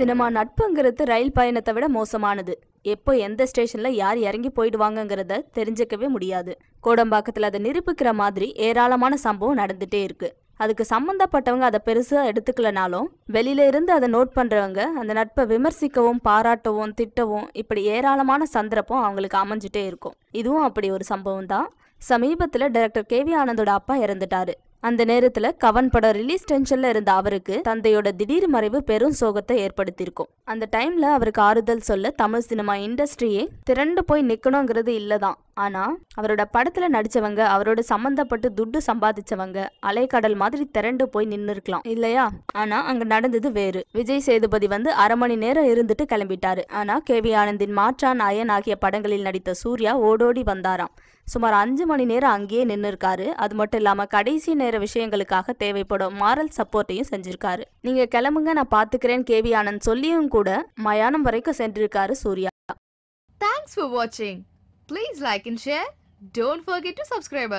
Cinema நட்புங்கிறது ரயில் பயணத்தை விட மோசமானது. எப்போ எந்த ஸ்டேஷன்ல யார் இறங்கி போயிடுவாங்கங்கிறத தெரிஞ்சுக்கவே முடியாது. கோடம்பாக்கத்தில் அதை நிரூபிக்கிற மாதிரி ஏராளமான சம்பவம் நடந்துட்டே இருக்கு. அதுக்கு சம்மந்தப்பட்டவங்க அதை பெருசா எடுத்துக்கலனாலும் வெளியில இருந்து அதை நோட் பண்றவங்க அந்த நட்பை விமர்சிக்கவும் பாராட்டவும் திட்டவும் இப்படி ஏராளமான சந்தர்ப்பம் அவங்களுக்கு அமைஞ்சிட்டே இருக்கும். இதுவும் அப்படி ஒரு சம்பவம் தான் சமீபத்தில் டைரக்டர் கேவி ஆனந்தோட அப்பா இறந்துட்டாரு. அந்த நேரத்துல கவன் படம் ரிலீஸ் டென்ஷன்ல இருந்த அவருக்கு தந்தையோட திடீர் மறைவு பெரும் சோகத்தை ஏற்படுத்தியிருக்கும். அந்த டைம்ல அவருக்கு ஆறுதல் சொல்ல தமிழ் சினிமா இண்டஸ்ட்ரியே திரண்டு போய் நிக்கணுங்கிறது இல்லதான். ஆனா அவரோட படத்துல நடிச்சவங்க அவரோட சம்பந்தப்பட்டு துட்டு சம்பாதிச்சவங்க அலைக்கடல் மாதிரி திரண்டு போய் நின்னு இருக்கலாம் இல்லையா? ஆனா அங்க நடந்தது வேறு. விஜய் சேதுபதி வந்து அரை மணி நேரம் இருந்துட்டு கிளம்பிட்டாரு. ஆனா கேவி ஆனந்தின் மாற்றான் அயன் ஆகிய படங்களில் நடித்த சூர்யா ஓடோடி வந்தாராம். சுமார் அஞ்சு மணி நேரம் அங்கேயே நின்று இருக்காரு அது மட்டும் இல்லாம கடைசி வேறு விஷயங்களுக்காக தேவைப்படும் மாரல் சப்போர்ட்டையும் செஞ்சிருக்காரு நீங்க கிளம்புங்க நான் பாத்துக்கிறேன் கேவி ஆனந்த் சொல்லியும் கூட மயானம் வரைக்கும் சென்றிருக்காரு சூர்யா தேங்க்ஸ் வாட்சிங் please like like share share. Don't forget to subscribe.